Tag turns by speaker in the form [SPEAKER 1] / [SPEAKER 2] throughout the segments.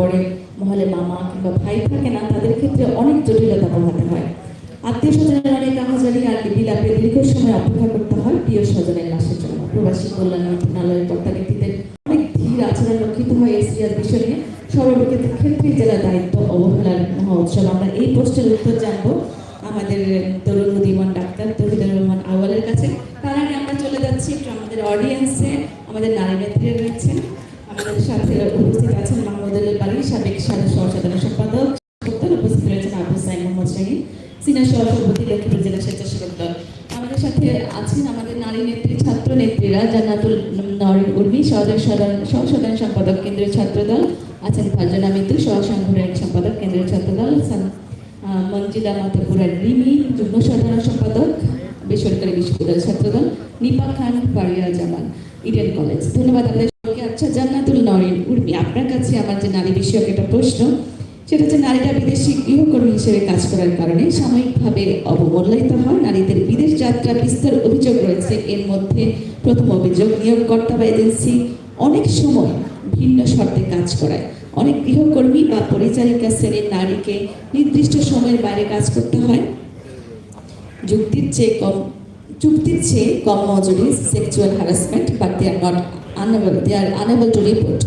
[SPEAKER 1] তারপরে মহলে মামা কিংবা ভাই থাকে না, তাদের ক্ষেত্রে অনেক জটিলতা পোহাতে হয়। আত্মীয় স্বজনের অনেক আহাজারি আর বিলাপে দীর্ঘ সময় অপেক্ষা করতে হয় প্রিয় স্বজনের লাশের জন্য। প্রবাসী কল্যাণ মন্ত্রণালয়ের কর্তা ব্যক্তিদের অনেক ধীর আচরণ রক্ষিত হয় এই সিরিয়ার বিষয় নিয়ে। সর্বক্ষেত্রে ক্ষেত্রে জেলা দায়িত্ব অবহেলার মহা উৎসব। আমরা এই পোস্টের উত্তর জানব আমাদের তরুণ উদীমান ডাক্তার তহিদুর রহমান আওয়ালের কাছে। তার আগে আমরা চলে যাচ্ছি একটু আমাদের অডিয়েন্সে আমাদের নারী নেত্রী রয়েছেন। আমাদের সাথে উপস্থিত আছেন মাহমুদুল বাড়ি সাবেক সাবেক সহসাধারণ সম্পাদক উপস্থিত রয়েছেন আবু সাইম মোহাম্মদ শাহী সিনিয়র সভাপতি লক্ষ্মীপুর জেলা স্বেচ্ছাসেবক দল। আমাদের সাথে আছেন আমাদের নারী নেত্রী ছাত্র নেত্রীরা জান্নাতুল নরিন উর্মি সহযোগ সাধারণ সহ সাধারণ সম্পাদক কেন্দ্রীয় ছাত্র দল আছেন ফারজানা মিত্র সহ সম্পাদক কেন্দ্রীয় ছাত্র দল আহ, মঞ্জিলা মাতাপুরার রিমি যুগ্ম সাধারণ সম্পাদক বেসরকারি বিশ্ববিদ্যালয় ছাত্রদল নিপা খান ফারিয়া জামান ইডেন কলেজ। ধন্যবাদ আপনাদের সবাইকে আচ্ছা জান্নাতুল নরিন উর্মি আপনার কাছে আমার যে নারী বিষয়ক একটা প্রশ্ন, সেটা হচ্ছে নারীরা বিদেশি গৃহকর্মী হিসেবে কাজ করার কারণে সাময়িকভাবে অবমূল্যায়িত হয়। নারীদের বিদেশ যাত্রা বিস্তার অভিযোগ রয়েছে। এর মধ্যে প্রথম অভিযোগ, নিয়োগকর্তা বা এজেন্সি অনেক সময় ভিন্ন শর্তে কাজ করায়। অনেক গৃহকর্মী বা পরিচারিকা শ্রেণির নারীকে নির্দিষ্ট সময়ের বাইরে কাজ করতে হয়। যুক্তির চেয়ে কম চুক্তির চেয়ে কম মজুরি sexual harassment but they are not unable they are unable to report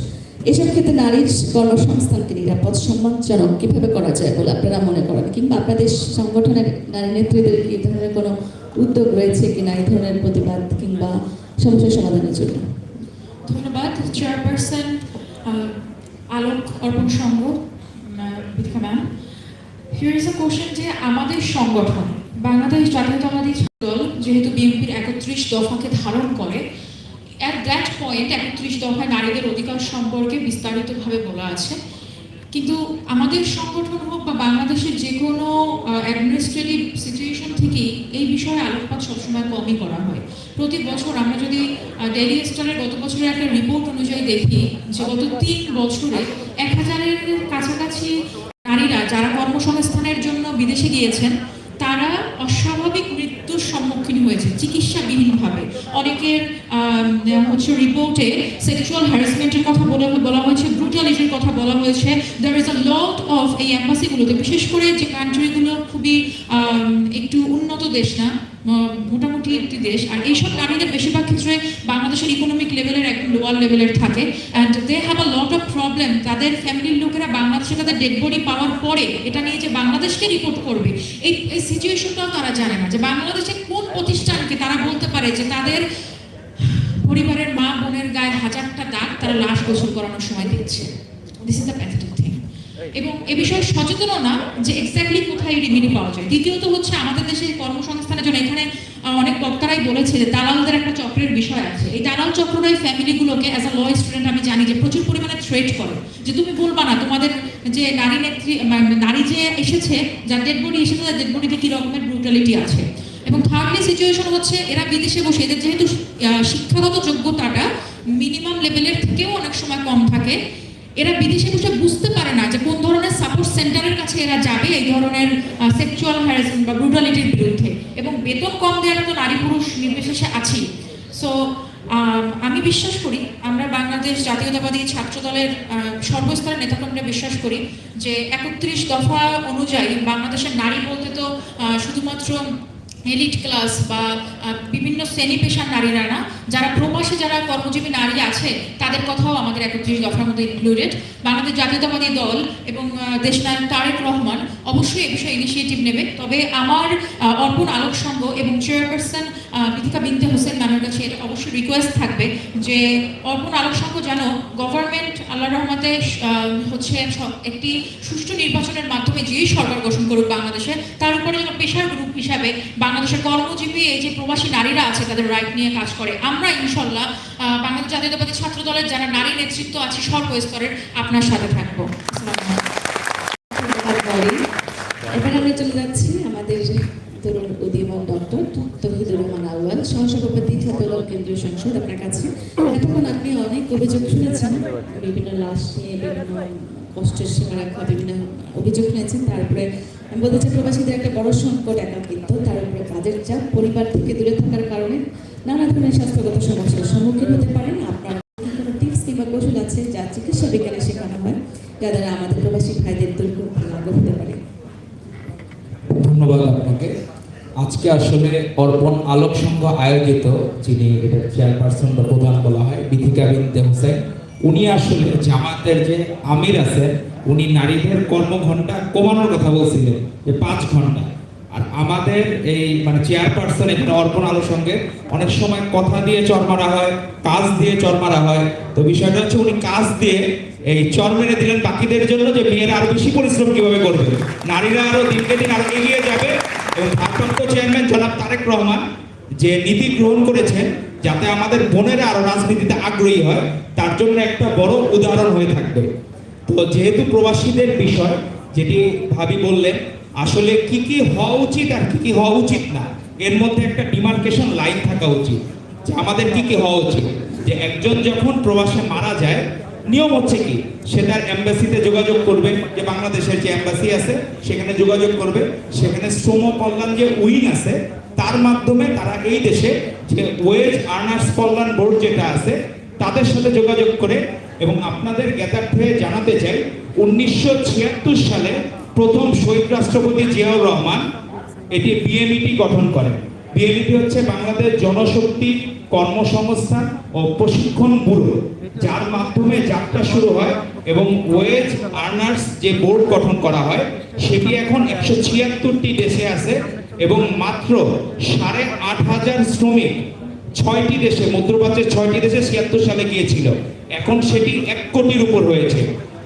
[SPEAKER 1] এসব ক্ষেত্রে নারীর কর্মসংস্থানকে নিরাপদ সম্মানজনক কীভাবে করা যায় বলে আপনারা মনে করেন? কিংবা আপনাদের সংগঠনের নারী নেত্রীদের কি ধরনের কোনো উদ্যোগ রয়েছে কিনা? এই ধরনের প্রতিবাদ কিংবা সমস্যার সমাধানের জন্য?
[SPEAKER 2] ধন্যবাদ, চেয়ারপারসন আলোক অর্পণ সংঘ কোশ্চেন যে আমাদের সংগঠন, বাংলাদেশ জাতীয়তাবাদী দ্যাট পয়েন্ট একত্রিশ দফায় নারীদের অধিকার সম্পর্কে বিস্তারিতভাবে বলা আছে। কিন্তু আমাদের সংগঠন হোক বা বাংলাদেশের যে কোনো অ্যাডমিনিস্ট্রেটিভ সিচুয়েশন থেকেই এই বিষয়ে আলোকপাত সবসময় কমই করা হয়। প্রতি বছর আমরা যদি ডেলি স্টারের গত বছরের একটা রিপোর্ট অনুযায়ী দেখি যে গত তিন বছরে এক হাজারের কাছাকাছি নারীরা যারা কর্মসংস্থানের জন্য বিদেশে গিয়েছেন, তারা অস্বাভাবিক মৃত্যুর সম্মুখীন হয়েছে, চিকিৎসাবিহীনভাবে। অনেকের হচ্ছে রিপোর্টে সেক্সুয়াল হ্যারাসমেন্টের কথা বলা বলা হয়েছে ব্রুটালিটির কথা বলা হয়েছে। There is a lot of এই অ্যাম্বাসিগুলোতে বিশেষ করে যে কান্ট্রিগুলো খুবই একটু উন্নত দেশ না মোটামুটি একটি দেশ। আর এইসব নারীদের বেশিরভাগ ক্ষেত্রে বাংলাদেশের ইকোনমিক লেভেলের একদম লোয়ার লেভেলের থাকে। And they have a lot of problem তাদের ফ্যামিলির লোকেরা বাংলাদেশে তাদের ডেড বডি পাওয়ার পরে এটা নিয়ে যে বাংলাদেশকে রিপোর্ট করবে, এই এই সিচুয়েশনটাও তারা জানে না। যে বাংলাদেশে কোন প্রতিষ্ঠানকে তারা বলতে পারে যে তাদের পরিবারের মা বোনের গায়ে হাজারটা দাগ তারা লাশ গোসল করানোর সময় দিচ্ছে। দিস ইজ দ্য প্যাথেটিক এবং এ বিষয়ে সচেতনও না যে এক্স্যাক্টলি কোথায় রেমিডি পাওয়া যায়। দ্বিতীয়ত হচ্ছে আমাদের দেশে কর্মসংস্থানের জন্য এখানে অনেক বক্তারাই বলেছে যে দালালদের একটা চক্রের বিষয় আছে। এই দালাল চক্ররা এই ফ্যামিলিগুলোকে অ্যাজ আ ল স্টুডেন্ট আমি জানি যে প্রচুর পরিমাণে থ্রেট করে। যে তুমি বলবা না, তোমাদের যে নারী নেত্রী নারী যে এসেছে, যার ডেড বডি এসেছে, তার ডেড বডিতে কি রকমের ব্রুটালিটি আছে? এবং থার্ডলি সিচুয়েশন হচ্ছে এরা বিদেশে বসে, এদের যেহেতু শিক্ষাগত যোগ্যতাটা মিনিমাম লেভেলের থেকেও অনেক সময় কম থাকে। এরা বিদেশে বসে বুঝতে পারে না যে কোন ধরনের সাপোর্ট সেন্টারের কাছে এরা যাবে এই ধরনের সেক্সুয়াল হ্যারাসমেন্ট বা ব্রুটালিটির বিরুদ্ধে। এবং বেতন কম দেওয়ার তো নারী পুরুষ নির্বিশেষে আছেই। সো আমি বিশ্বাস করি, আমরা বাংলাদেশ জাতীয়তাবাদী ছাত্র দলের সর্বস্তরের নেতাকর্মীরা বিশ্বাস করি যে একত্রিশ দফা অনুযায়ী বাংলাদেশের নারী বলতে তো শুধুমাত্র এলিট ক্লাস বা বিভিন্ন শ্রেণি পেশার নারীরা না, যারা প্রবাসে যারা কর্মজীবী নারী আছে, তাদের কথাও আমাদের একত্রিশ দফার মধ্যে ইনক্লুডেড বাংলাদেশ জাতীয়তাবাদী দল এবং দেশনায়ক তারেক রহমান অবশ্যই এ বিষয়ে ইনিশিয়েটিভ নেবে। তবে আমার অর্পণ আলোকসঙ্গ এবং চেয়ারপারসন বিথিকা বিনতে হোসেন ম্যামের কাছে এটা অবশ্যই রিকোয়েস্ট থাকবে যে অর্পণ আলোক সংঘ যেন গভর্নমেন্ট আল্লাহ রহমতে হচ্ছে একটি সুষ্ঠু নির্বাচনের মাধ্যমে যেই সরকার গঠন করুক বাংলাদেশে, তার উপরে যেন পেশার গ্রুপ হিসাবে বাংলাদেশের কর্মজীবী এই যে প্রবাসী নারীরা আছে, তাদের রাইট নিয়ে কাজ করে আমরা ইনশাল্লাহ বাংলাদেশ জাতীয়তাবাদী ছাত্র দলের যারা নারী নেতৃত্ব আছে সর্বস্তরের আপনার সাথে থাকব।
[SPEAKER 1] এবার আমরা চলে যাচ্ছি আমাদের তরুণ উদীয়মান ডক্টর তহিদুর রহমান আউয়াল সহসভাপতি ছাত্রদল কেন্দ্রীয় আপনার কাছে। এতক্ষণ আপনি অনেক অভিযোগ শুনেছেন, বিভিন্ন লাশ নিয়ে, বিভিন্ন কষ্টের সীমা রাখা বিভিন্ন অভিযোগ শুনেছেন। তারপরে আমি বলতে চাই, প্রবাসীদের একটা বড় সংকট একাকিত্ব, তার উপরে কাজের চাপ, পরিবার থেকে দূরে থাকার কারণে নানা ধরনের স্বাস্থ্যগত সমস্যার সম্মুখীন হতে পারেন। আপনার টিপস কিংবা কৌশল আছে যা চিকিৎসা বিজ্ঞানে শেখানো হয়, যা দ্বারা আমাদের প্রবাসী ভাইদের দুর্ভোগ লাঘব হতে পারে?
[SPEAKER 3] ধন্যবাদ আজকে আসলে অর্পণ আলোক সংঘ আয়োজিত, যিনি এটা চেয়ারপারসন বা প্রধান বলা হয়, বিথিকা বিনতে হোসেন, উনি আসলে জামাতের যে আমির আছেন উনি নারীদের কর্মঘণ্টা কমানোর কথা বলছিলেন, যে পাঁচ ঘণ্টা আর আমাদের এই মানে চেয়ারপারসন এখানে অর্পণ আলোর সঙ্গে অনেক সময় কথা দিয়ে চর মারা হয়, কাজ দিয়ে চর মারা হয়। তো বিষয়টা হচ্ছে উনি কাজ দিয়ে এই চর মেরে দিলেন, বাকিদের জন্য যে মেয়েরা আরও বেশি পরিশ্রম কীভাবে করবে? নারীরা আরও দিনকে দিন আরও এগিয়ে যাবে এবং ভারপ্রাপ্ত চেয়ারম্যান জনাব তারেক রহমান যে নীতি গ্রহণ করেছেন যাতে আমাদের বোনেরা আরও রাজনীতিতে আগ্রহী হয়, তার জন্য একটা বড় উদাহরণ হয়ে থাকবে। তো যেহেতু প্রবাসীদের বিষয়, যেটি ভাবি বললেন, আসলে কি কি হওয়া উচিত আর কি কি হওয়া উচিত না, এর মধ্যে একটা ডিমার্কেশন লাইন থাকা উচিত, যে আমাদের কি কি হওয়া উচিত, যে একজন যখন প্রবাসে মারা যায় নিয়ম হচ্ছে কি? সে তার এম্বাসিতে যোগাযোগ করবে, যে বাংলাদেশের যে এম্বাসি আছে, সেখানে যোগাযোগ করবে, সেখানে শ্রম কল্যাণ যে উইন আছে, তার মাধ্যমে তারা এই দেশে যে ওয়েজ আর্নার্স কল্যাণ বোর্ড যেটা আছে, তাদের সাথে যোগাযোগ করে এবং আপনাদের জ্ঞাতার্থে জানাতে চাই, উনিশশো ছিয়াত্তর সালে প্রথম শহীদ রাষ্ট্রপতি জিয়াউর রহমান এটি বিএমইটি গঠন করেন। বিএমইটি হচ্ছে বাংলাদেশ জনশক্তি কর্মসংস্থান ও প্রশিক্ষণ ব্যুরো, যার মাধ্যমে যাত্রা শুরু হয় এবং ওয়েজ আর্নার্স যে বোর্ড গঠন করা হয়, সেটি এখন একশো ছিয়াত্তরটি দেশে আছে এবং মাত্র সাড়ে আট হাজার শ্রমিক ছয়টি দেশে, মধ্যপ্রাচ্যের ছয়টি দেশে ছিয়াত্তর সালে গিয়েছিল। এখন সেটি এক কোটির উপর হয়েছে,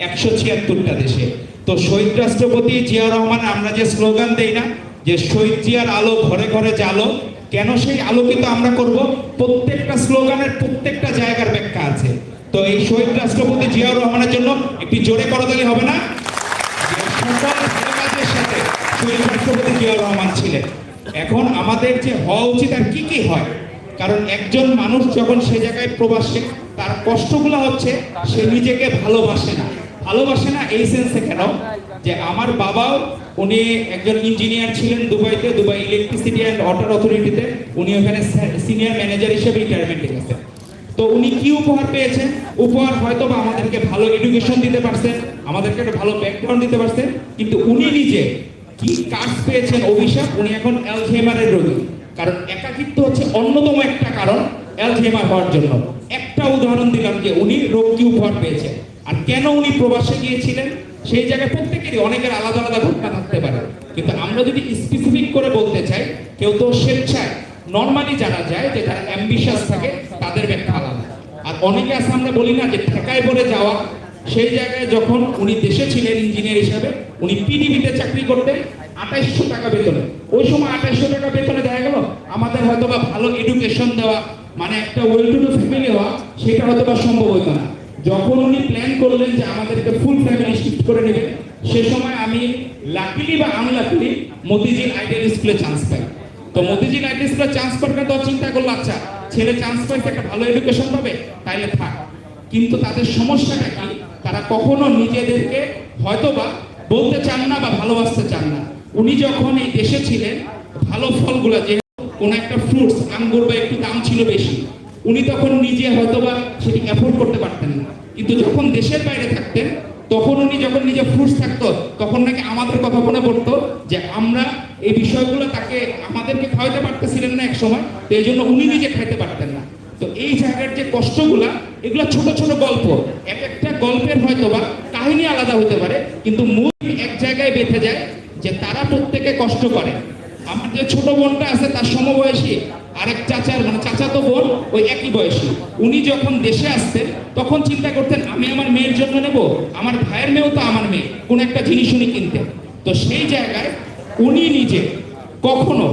[SPEAKER 3] একশো ছিয়াত্তরটা দেশে। তো শহীদ রাষ্ট্রপতি জিয়া রহমান, আমরা যে স্লোগান দেই না যে শহীদ জিয়ার আলো ঘরে ঘরে জালো কেন সেই আলোকিত আমরা করব? প্রত্যেকটা স্লোগানের প্রত্যেকটা জায়গার ব্যাখ্যা আছে। তো এই শহীদ রাষ্ট্রপতি জিয়াউর রহমানের জন্য একটি জোরে করতালি হবে না? সকল সাথে শহীদ রাষ্ট্রপতি জিয়াউর রহমান ছিলেন। এখন আমাদের যে হওয়া উচিত আর কি কি হয়? কারণ একজন মানুষ যখন সে জায়গায় প্রবাসে, তার কষ্টগুলো হচ্ছে সে নিজেকে ভালোবাসে না। ভালোবাসে না এই সেন্সে কেন? যে আমার বাবাও, উনি একজন ইঞ্জিনিয়ার ছিলেন দুবাইতে, দুবাই ইলেকট্রিসিটি অ্যান্ড ওয়াটার অথরিটিতে উনি ওখানে সিনিয়র ম্যানেজার হিসেবে রিটায়ারমেন্টে গেছেন। তো উনি কি উপহার পেয়েছেন? উপহার হয়তো বা আমাদেরকে ভালো এডুকেশন দিতে পারছেন, আমাদেরকে একটা ভালো ব্যাকগ্রাউন্ড দিতে পারছেন, কিন্তু উনি নিজে কি কাজ পেয়েছেন অভিশাপ? উনি এখন অ্যালঝেইমারের রোগী। কারণ একাকিত্ব হচ্ছে অন্যতম একটা কারণ অ্যালঝেইমার হওয়ার জন্য। একটা উদাহরণ দিলাম যে উনি রোগ কি উপহার পেয়েছেন? আর কেন উনি প্রবাসে গিয়েছিলেন? সেই জায়গায় প্রত্যেকেরই অনেকের আলাদা আলাদা ঘটনা থাকতে পারে। কিন্তু আমরা যদি স্পেসিফিক করে বলতে চাই, কেউ তো স্বেচ্ছায় নর্মালি জানা যায়, যে যারা অ্যাম্বিশাস থাকে, তাদের ব্যাখ্যা আলাদা। আর অনেকে আছে, আমরা বলি না যে ঠেকায় পড়ে যাওয়া। সেই জায়গায় যখন উনি দেশে ছিলেন ইঞ্জিনিয়ার হিসাবে, উনি পিডিবিতে চাকরি করতেন, আঠাইশশো টাকা বেতনে। ওই সময় আঠাইশশো টাকা বেতনে দেখা গেল, আমাদের হয়তো বা ভালো এডুকেশন দেওয়া মানে একটা ওয়েল টু ডু ফ্যামিলি হওয়া, সেটা হয়তো বা সম্ভব হতো না। যখন উনি প্ল্যান করলেন যে আমাদেরকে ফুল ফ্যামিলি শিফট করে নেবেন সে সময় আমি লাকিলি বা আনলাকিলি মতিঝিল আইডিয়াল স্কুলে চান্স পাই। তো মতিঝিল আইডিয়াল স্কুলে চান্স পাওয়ার তো চিন্তা করল আচ্ছা ছেলে চান্স পাইছে একটা ভালো এডুকেশন পাবে, তাইলে থাক। কিন্তু তাদের সমস্যাটা কি? তারা কখনো নিজেদেরকে হয়তোবা বলতে চান না বা ভালোবাসতে চান না। উনি যখন এই দেশে ছিলেন, ভালো ফলগুলো যে কোন একটা ফ্রুটস আঙ্গুর বা একটু দাম ছিল বেশি, উনি তখন নিজে হয়তোবা সেটি অ্যাফোর্ড করতে পারতেন না। কিন্তু যখন দেশের বাইরে থাকতেন, তখন উনি যখন নিজে ফ্রুটস থাকতো, তখন নাকি আমাদের কথা মনে পড়তো যে আমরা এই বিষয়গুলো তাকে, আমাদেরকে খাওয়াতে পারতেছিলেন না এক সময় তো এই জন্য উনি নিজে খাইতে পারতেন না। তো এই জায়গার যে কষ্টগুলা, এগুলো ছোট ছোট গল্প। এক একটা গল্পের হয়তো বা কাহিনী আলাদা হতে পারে, কিন্তু মূল এক জায়গায় বেঁধে যায় যে তারা প্রত্যেকে কষ্ট করে। আমার যে ছোট বোনটা আছে, তার সমবয়সী আরেক চাচার মানে চাচাতো বোন, ওই একই বয়সী। উনি যখন দেশে আসতেন, তখন চিন্তা করতেন, আমি আমার মেয়ের জন্য নেব? আমার ভাইয়ের মেয়েও তো আমার মেয়ে, কোন একটা জিনিস উনি কিনতেন। তো সেই জায়গায় উনি নিজে কখনো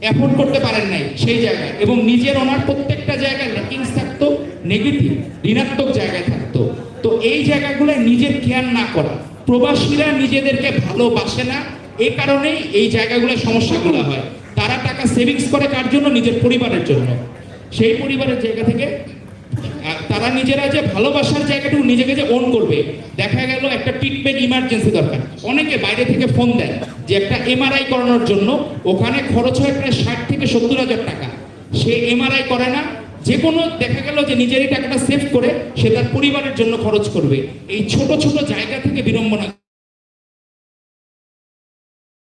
[SPEAKER 3] অ্যাফোর্ড করতে পারেন নাই, সেই জায়গায়। এবং নিজের ওনার প্রত্যেকটা জায়গায় ল্যাকিংস থাকতো, নেগেটিভ, ঋণাত্মক জায়গায় থাকতো। তো এই জায়গাগুলোয় নিজের কেয়ার না করা, প্রবাসীরা নিজেদেরকে ভালোবাসে না, এ কারণেই এই জায়গাগুলো সমস্যাগুলো হয়। তারা টাকা সেভিংস করে কার জন্য? নিজের পরিবারের জন্য। সেই পরিবারের জায়গা থেকে তারা নিজেরা যে ভালোবাসার জায়গাটুকু নিজেকে যে অন করবে, দেখা গেল একটা ট্রিটমেন্ট ইমার্জেন্সি দরকার। অনেকে বাইরে থেকে ফোন দেয় যে একটা এমআরআই করানোর জন্য, ওখানে খরচ হয় প্রায় ষাট থেকে সত্তর হাজার টাকা। সে এমআরআই করে না, যে কোনো দেখা গেল যে নিজেরই টাকাটা সেভ করে, সে তার পরিবারের জন্য খরচ করবে। এই ছোট ছোট জায়গা থেকে বিড়ম্বনা।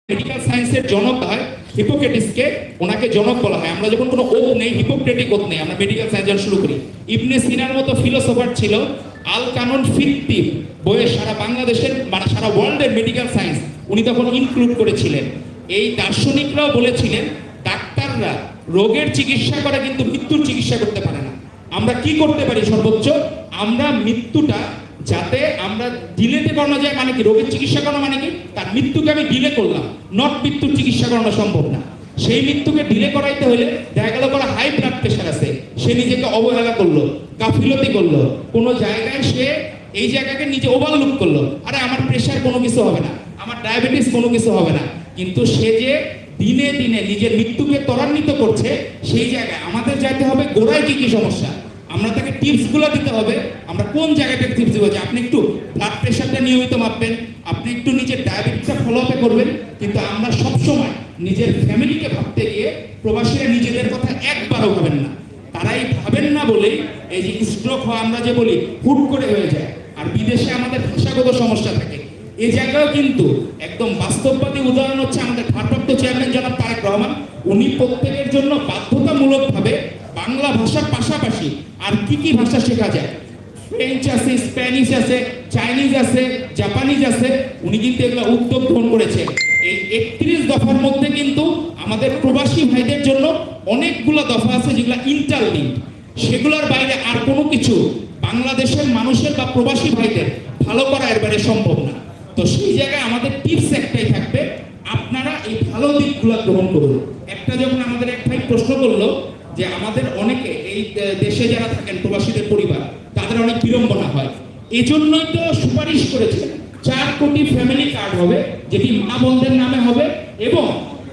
[SPEAKER 3] মেডিকেল সায়েন্সের জনক হয় হিপোক্রেটিসকে ওনাকে জনক বলা হয়। আমরা যখন কোনো ওত নেই হিপোক্রেটিক ওত নেই, আমরা মেডিকেল যখন শুরু করি। ইবনে সিনার মতো ফিলোসফার ছিল আল কানন ফিফটি বইয়ে সারা বাংলাদেশের মানে সারা ওয়ার্ল্ডের মেডিকেল সায়েন্স উনি তখন ইনক্লুড করেছিলেন। এই দার্শনিকরাও বলেছিলেন, ডাক্তাররা রোগের চিকিৎসা করা কিন্তু মৃত্যুর চিকিৎসা করতে পারে না। আমরা কি করতে পারি সর্বোচ্চ? আমরা মৃত্যুটা যাতে আমরা ডিলেতে করানো যায় মানে কি? রোগের চিকিৎসা করানো মানে কি? তার মৃত্যুকে আমি ডিলে করলাম। নট মৃত্যুর চিকিৎসা করানো সম্ভব না। সেই মৃত্যুকে ডিলে করাইতে হলে দেখা গেল পরে হাই ব্লাড প্রেশার আছে। সে নিজেকে অবহেলা করল, গাফিলতি করল। কোনো জায়গায় সে এই জায়গাকে নিজে ওভারলুক করল। আরে আমার প্রেশার কোনো কিছু হবে না, আমার ডায়াবেটিস কোনো কিছু হবে না। কিন্তু সে যে দিনে দিনে নিজের মৃত্যুকে ত্বরান্বিত করছে, সেই জায়গায় আমাদের যাইতে হবে গোড়ায় কি কি সমস্যা? আমরা তাকে টিপসগুলো দিতে হবে। আমরা কোন জায়গাটাকে টিপস দিব? যে আপনি একটু ব্লাড প্রেশারটা নিয়মিত মাপবেন, আপনি একটু নিজের ডায়াবেটিসটা ফলো আপে করবেন, কিন্তু আমরা সব সময় নিজের ফ্যামিলিকে ভাবতে গিয়ে প্রবাসীরা নিজেদের কথা একবারও ভাবেন না। তারাই ভাবেন না বলেই এই যে স্ট্রোক হয়, আমরা যে বলি, হুট করে হয়ে যায়। আর বিদেশে আমাদের ভাষাগত সমস্যা থাকে। এই জায়গাও কিন্তু একদম বাস্তববাদী উদাহরণ হচ্ছে আমাদের ভারপ্রাপ্ত চেয়ারম্যান জনাব তারেক রহমান। উনি প্রত্যেকের জন্য বাধ্যতামূলকভাবে বাংলা ভাষার পাশাপাশি আর কি কি ভাষা শেখা যায়? ফ্রেঞ্চ আছে স্প্যানিশ আছে চাইনিজ আছে জাপানিজ আছে। উনি কিন্তু এগুলো উদ্যোগ গ্রহণ করেছেন এই একত্রিশ দফার মধ্যে কিন্তু আমাদের প্রবাসী ভাইদের জন্য অনেকগুলো দফা আছে যেগুলো ইন্টারলিঙ্ক সেগুলোর বাইরে আর কোনো কিছু বাংলাদেশের মানুষের বা প্রবাসী ভাইদের ভালো করা এর বাইরে সম্ভব না। তো সেই জায়গায় আমাদের টিপস একটাই থাকবে, আপনারা এই ভালো দিকগুলো গ্রহণ করুন। একটা যখন আমাদের এক ভাই প্রশ্ন করল যে আমাদের অনেকে, এই দেশে যারা থাকেন প্রবাসীদের পরিবার, তাদের অনেক বিড়ম্বনা হয়। এই জন্যই তো সুপারিশ করেছে চার কোটি ফ্যামিলি কার্ড হবে, যেটি মা বোনদের নামে হবে, এবং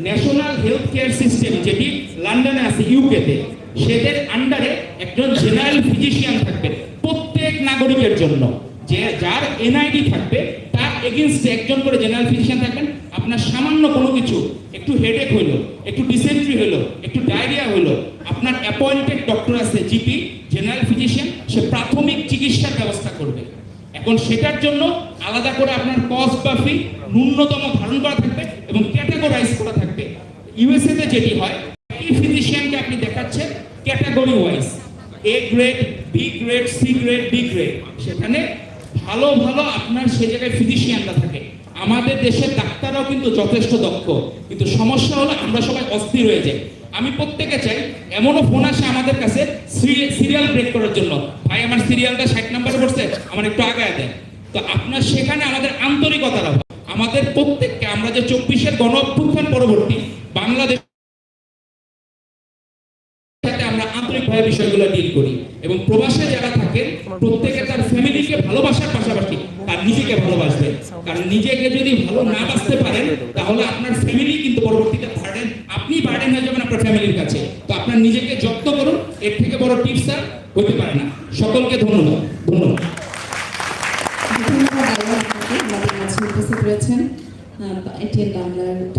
[SPEAKER 3] ন্যাশনাল হেলথ কেয়ার সিস্টেম যেটি লন্ডনে আছে ইউকেতে সেদের আন্ডারে একজন জেনারেল ফিজিশিয়ান থাকবে, প্রত্যেক নাগরিকের জন্য। যে, যার এনআইডি থাকবে, তার এগেনস্টে একজন করে জেনারেল ফিজিশিয়ান থাকবেন, আপনার সামান্য কোনো কিছু একটু হেডেক হইল একটু ডিসেন্ট্রি হইল একটু ডায়রিয়া হইল আপনার অ্যাপয়েন্টেড ডক্টর আছে জিপি জেনারেল ফিজিশিয়ান সে প্রাথমিক চিকিৎসার ব্যবস্থা করবে। এখন সেটার জন্য আলাদা করে আপনার কস্ট বা ফি ন্যূনতম ধারণ করা থাকবে এবং ক্যাটাগরাইজ করা থাকবে। ইউএসএ তে যেটি হয় এই ফিজিশিয়ানকে আপনি দেখাচ্ছেন category wise A grade B grade C grade D grade সেখানে ভালো ভালো আপনার সে জায়গায় ফিজিশিয়ানরা থাকে। আমাদের দেশের ডাক্তাররাও কিন্তু যথেষ্ট দক্ষ। কিন্তু সমস্যা হলো আমরা সবাই অস্থির হয়ে যাই। আমি প্রত্যেকে চাই এমনও ফোন আসে আমাদের কাছে সিরিয়াল ব্রেক করার জন্য। ভাই, আমার সিরিয়ালটা ষাট নাম্বারে পড়ছে, আমার একটু আগায় দেন। তো আপনার সেখানে আমাদের আন্তরিকতার আমাদের প্রত্যেককে, আমরা যে চব্বিশের গণ অভ্যুত্থান পরবর্তী বাংলাদেশ আমরা বিষয়গুলো ডিল করি। এবং প্রবাসে যারা থাকেন, প্রত্যেকে তার ফ্যামিলিকে ভালোবাসার পাশাপাশি তার নিজেকে ভালোবাসবে। কারণ নিজেকে যদি ভালো না বাঁচতে পারেন, তাহলে আপনার ফ্যামিলি কিন্তু পরবর্তীতে বার্ডেন আপনি বার্ডেন হয়ে যাবেন আপনার ফ্যামিলির কাছে। তো আপনার নিজেকে যত্ন করুন। এর থেকে বড় টিপস আর হতে পারে না। সকলকে ধন্যবাদ। ধন্যবাদ।
[SPEAKER 1] উপস্থিত রয়েছেন। বাংলার